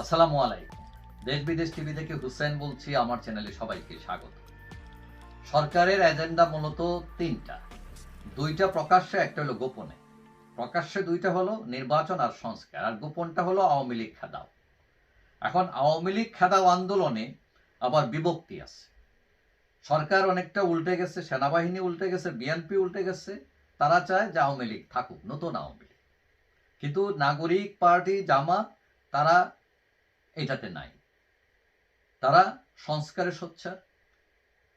আসসালামু আলাইকুম। দেশ বিদেশ টিভি থেকে হুসেন বলছি, আমার চ্যানেলে সবাইকে স্বাগত। সরকারের এজেন্ডা মূলত তিনটা। দুইটা প্রকাশ্যে, একটা হলো গোপনে। প্রকাশ্যে দুইটা হলো নির্বাচন আর সংস্কার, আর গোপনটা হলো আওয়ামী লীগ খেদাও। এখন আওয়ামী লীগ খেদাও আন্দোলনে আবার বিভক্তি আছে। সরকার অনেকটা উল্টে গেছে, সেনাবাহিনী উল্টে গেছে, বিএনপি উল্টে গেছে। তারা চায় যে আওয়ামী লীগ থাকুক, নতুন আওয়ামী লীগ। কিন্তু নাগরিক পার্টি, জামাত, তারা এটাতে নাই। তারা সংস্কারে সোচ্চার।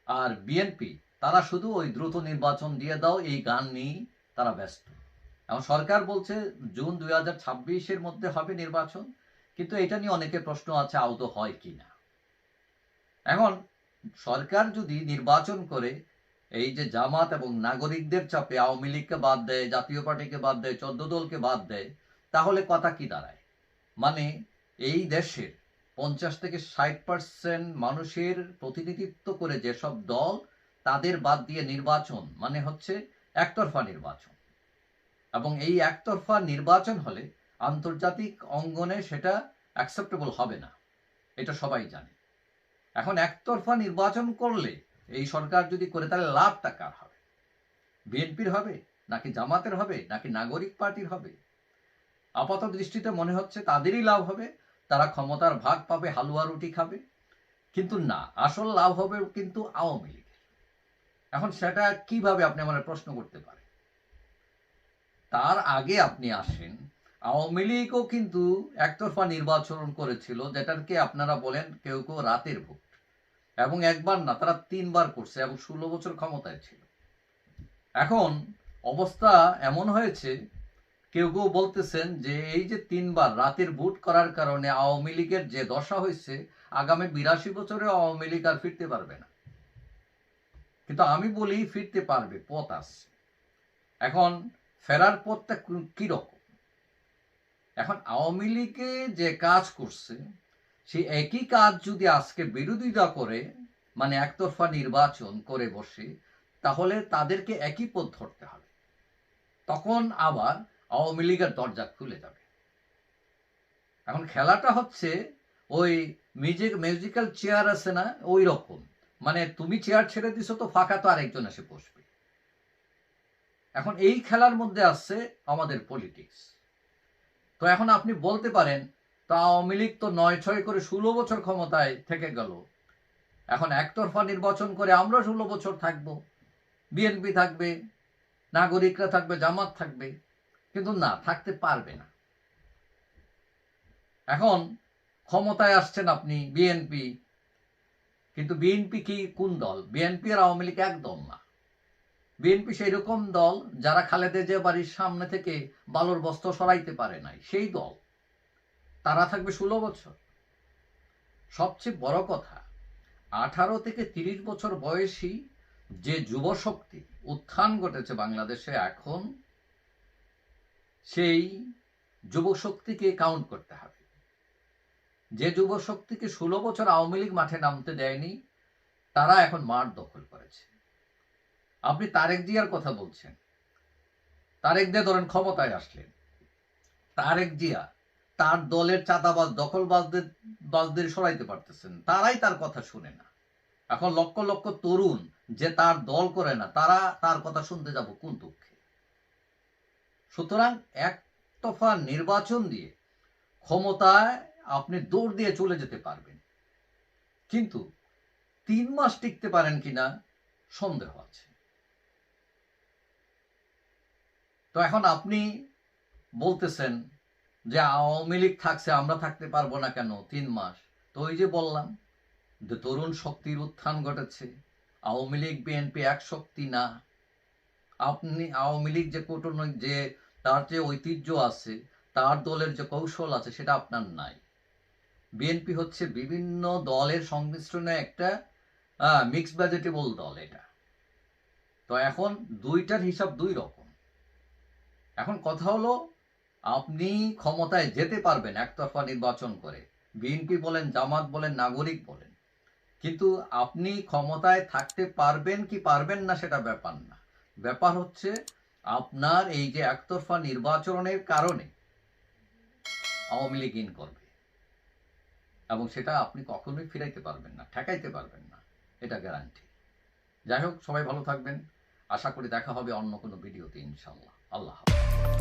আর বিএনপি, তারা শুধু ওই দ্রুত নির্বাচন দিয়ে দাও, এই গান নিয়েই তারা ব্যস্ত। এখন সরকার বলছে জুন দুই হাজার ছাব্বিশের মধ্যে হবে নির্বাচন, কিন্তু এটা নিয়ে অনেকে প্রশ্ন আছে, আদৌ হয় কি না। এখন সরকার যদি নির্বাচন করে, এই যে জামাত এবং নাগরিকদের চাপে আওয়ামী লীগকে বাদ দেয়, জাতীয় পার্টিকে বাদ দেয়, চোদ্দ দলকে বাদ দেয়, তাহলে কথা কি দাঁড়ায়? মানে এই দেশের পঞ্চাশ থেকে ষাট পার্সেন্ট মানুষের প্রতিনিধিত্ব করে যেসব দল, তাদের বাদ দিয়ে নির্বাচন মানে হচ্ছে একতরফা নির্বাচন। এবং এই একতরফা নির্বাচন হলে আন্তর্জাতিক অঙ্গনে সেটা অ্যাকসেপ্টেবল হবে না। এটা সবাই জানে। এখন একতরফা নির্বাচন করলে এই সরকার যদি করে, তাহলে লাভটা কার হবে? বিএনপির হবে, নাকি জামাতের হবে, নাকি নাগরিক পার্টির হবে? আপাত দৃষ্টিতে মনে হচ্ছে তাদেরই লাভ হবে তারা ক্ষমতার ভাগ পাবে, হালুয়া রুটি খাবে। কিন্তু না, আসল লাভ হবে কিন্তু আওয়ামী লীগের এখন সেটা কীভাবে আপনি আমার প্রশ্ন করতে পারেন? তার আগে আপনি আসেন, আওয়ামী লীগও কিন্তু একতরফা নির্বাচন করেছিল, যেটাকে আপনারা বলেন কেউ কেউ রাতের ভোট। এবং একবার না, তারা তিনবার করছে এবং ষোলো বছর ক্ষমতায় ছিল। এখন অবস্থা এমন হয়েছে কেউ কেউ বলতেছেন যে এই যে তিনবার রাতের ভোট করার কারণে আওয়ামী লীগের যে দশা হয়েছে, আগামী বিরাশি বছরে আওয়ামী লীগ আর ফিরতে পারবে না। কিন্তু আমি বলি ফিরতে পারবে, পথ আসছে এখন ফেরার পথটা কীরকম এখন আওয়ামী লীগে যে কাজ করছে সেই একই কাজ যদি আজকে বিরোধিতা করে মানে একতরফা নির্বাচন করে বসে, তাহলে তাদেরকে একই পথ ধরতে হবে। তখন আবার আওয়ামী লীগের দরজা খুলে যাবে। এখন খেলাটা হচ্ছে ওই মিউজিক, মিউজিক্যাল চেয়ার আছে না ওই রকম মানে তুমি চেয়ার ছেড়ে দিছো তো ফাঁকা তো আরেকজন এসে বসবে। এখন এই খেলার মধ্যে আসছে আমাদের পলিটিক্স। তো এখন আপনি বলতে পারেন, তো আওয়ামী লীগ তো নয় ছয় করে ষোলো বছর ক্ষমতায় থেকে গেল। এখন একতরফা নির্বাচন করে আমরা ষোলো বছর থাকব। বিএনপি থাকবে, নাগরিকরা থাকবে, জামাত থাকবে। কিন্তু না, থাকতে পারবে না। এখন ক্ষমতায় আসছেন আপনি বিএনপি, কিন্তু বিএনপি কি কোন দল? বিএনপি আর আওয়ামী লীগ এক দল না। বিএনপি সেই রকম দল যারা খালেদা যে বাড়ির সামনে থেকে বালুর বস্ত্র সরাইতে পারে নাই, সেই দল। তারা থাকবে ষোলো বছর। সবচেয়ে বড় কথা, আঠারো থেকে তিরিশ বছর বয়সী যে যুব শক্তি উত্থান ঘটেছে বাংলাদেশে এখন সেই যুব শক্তিকে কাউন্ট করতে হবে। যে যুব শক্তিকে ষোলো বছর আওয়ামী লীগ মাঠে নামতে দেয়নি, তারা এখন মাঠ দখল করেছে। আপনি তারেক জিয়ার কথা বলছেন। তারেক দিয়ে ধরেন ক্ষমতায় আসলেন। তারেক জিয়া তার দলের চাঁদাবাজ, দখলবাজদের বাজদের সরাইতে পারতেছেন। তারাই তার কথা শুনে না। এখন লক্ষ লক্ষ তরুণ যে তার দল করে না, তারা তার কথা শুনতে যাব কোন দুঃখে? সুতরাং এক তফা নির্বাচন দিয়ে ক্ষমতায় আপনি দৌড় দিয়ে চলে যেতে পারবেন। কিন্তু তিন মাস টিকতে পারেন কিনা সন্দেহ আছে। তো এখন আপনি বলতেছেন যে আওয়ামী লীগ থাকছে, আমরা থাকতে পারব না কেন? তিন মাস। তো ওই যে বললাম যে তরুণ শক্তির উত্থান ঘটেছে, আওয়ামী লীগ, বিএনপি এক শক্তি না। আপনি আওয়ামী লীগ যে কূটনৈতিক, যে তার যে ঐতিহ্য আছে, তার দলের যে কৌশল আছে, সেটা আপনার নাই। বিএনপি হচ্ছে বিভিন্ন দলের সংমিশ্রণে একটা মিক্স ভেজিটেবল দল এটা। তো এখন দুইটার হিসাব দুই রকম। এখন কথা হলো, আপনি ক্ষমতায় যেতে পারবেন একতরফা নির্বাচন করে। বিএনপি বলেন, জামাত বলেন, নাগরিক বলেন। কিন্তু আপনি ক্ষমতায় থাকতে পারবেন কি পারবেন না, সেটা ব্যাপার না। ব্যাপার হচ্ছে, আপনার এই যে একতরফা নির্বাচনের কারণে আওয়ামী লীগ ইন করবে। এবং সেটা আপনি কখনোই ফিরাইতে পারবেন না, ঠেকাইতে পারবেন না, এটা গ্যারান্টি যাই হোক, সবাই ভালো থাকবেন। আশা করি দেখা হবে অন্য কোনো ভিডিওতে ইনশাল্লাহ আল্লাহ হাফেজ।